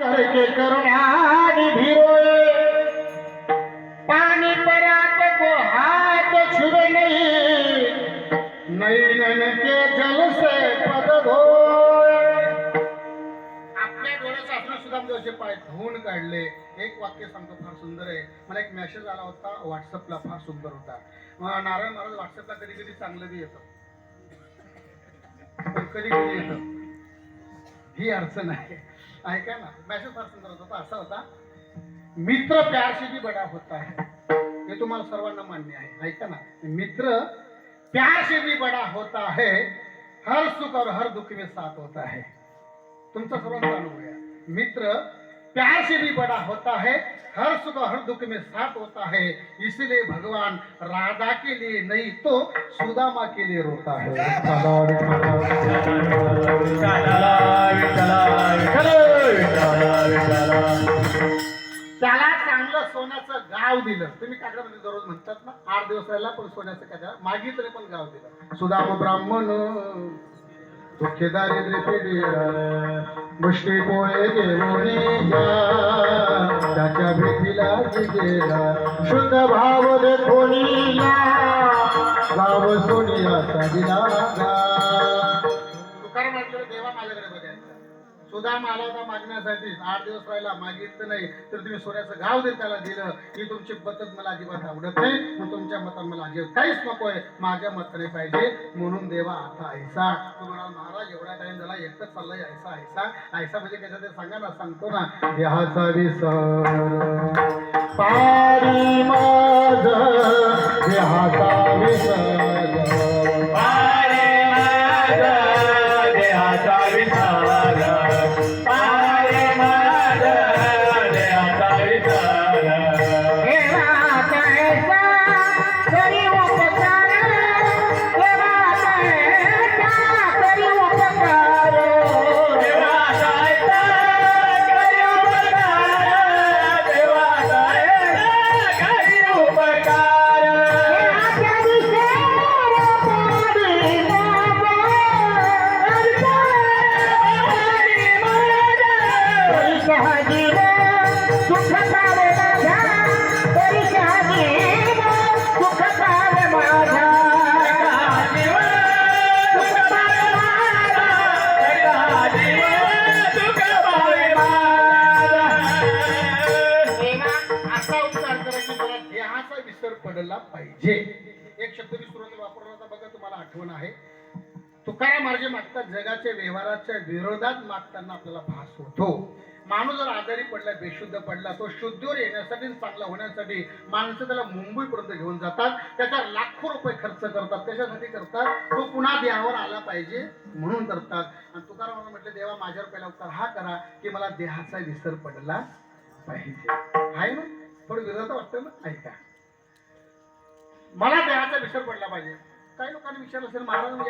करके करुणानि भिरोए पानी परात को हाथ छुए नहीं. नैनन के जल से पद धोए आपल्या डोळ्याचं आपण सुद्धा म्हणजे पाय धुवून काढले. एक वाक्य सांगतो फार सुंदर आहे. मला एक मेसेज आला होता व्हॉट्सअपला फार सुंदर होता. नारायण महाराज व्हॉट्सअपला कधी कधी चांगलं बी येतं. कधी कधी येतं. ही अडचण आहे. ऐका ना मेसेज फार सुंदर होता असा होता मित्र प्यारशी भी बडा होता. है हे तुम्हाला सर्वांना मान्य आहे. ऐका ना मित्र प्यारशी भी बडा होता है हर सुख और हर दुख में साथ होता है. तुमचा सर्वांचा अनुभव आहे मित्र प्यार से भी बड़ा होता है हर सुख हर दुख में साथ होता है. इसलिए भगवान राधा के लिए नहीं तो सुदामा के लिए रोता है. गाव दिलं. तुम्ही कागदामध्ये म्हणजे दररोज म्हणतात ना आठ दिवस राहिला पण सोन्याचं काय मागितलं पण गाव दिलं. सुदाम ब्राह्मण दुःखे दारिद्र्य पिढीला मुष्टी पोळे घेऊन त्याच्या भेटीला गेला शुद्ध भाव देखोनीला गाव सोनियाचा दिला गा तुकाराम म्हटलं देवा माझ्याकडे सुदाम आला होता मागण्यासाठी आठ दिवस राहिला मागितलं नाही तर तुम्ही सोन्याचं गाव दे त्याला दिलं ही तुमची पद्धत मला अजिबात आवडत नाही. मग तुमच्या मतात मला अजिबात काहीच नको आहे. माझ्या मताने पाहिजे. म्हणून देवा आता ऐसा. म्हणाल महाराज एवढा टाइम झाला एकच चाललाय ऐसा ऐसा. ऐसा म्हणजे कशा ते सांगा ना सांगतो ना. ह्याचा विसर. पारी पडला पाहिजे एक शब्द मी सुरुवातीला वापरला बघा तुम्हाला आठवण आहे तुकाराम महाराज मागतात जगाच्या व्यवहाराच्या विरोधात मागताना आपल्याला भास होतो. माणूस जर आजारी पडला बेशुद्ध पडला तो शुद्धीवर येण्यासाठी चांगला होण्यासाठी माणसं त्याला मुंबईपर्यंत घेऊन जातात. त्याचा लाखो रुपये खर्च करतात. त्याच्यासाठी करतात? तो पुन्हा देहावर आला पाहिजे म्हणून करतात. आणि तुकाराम म्हटलं देवा माझ्यावर पहिला उपकार हा करा की मला देहाचा विसर पडला पाहिजे. आहे ना? थोडं विरोध वाटतं ना? ऐका. मला देहाचा विसर पडला पाहिजे. काही लोकांनी विचारलं असेल महाराज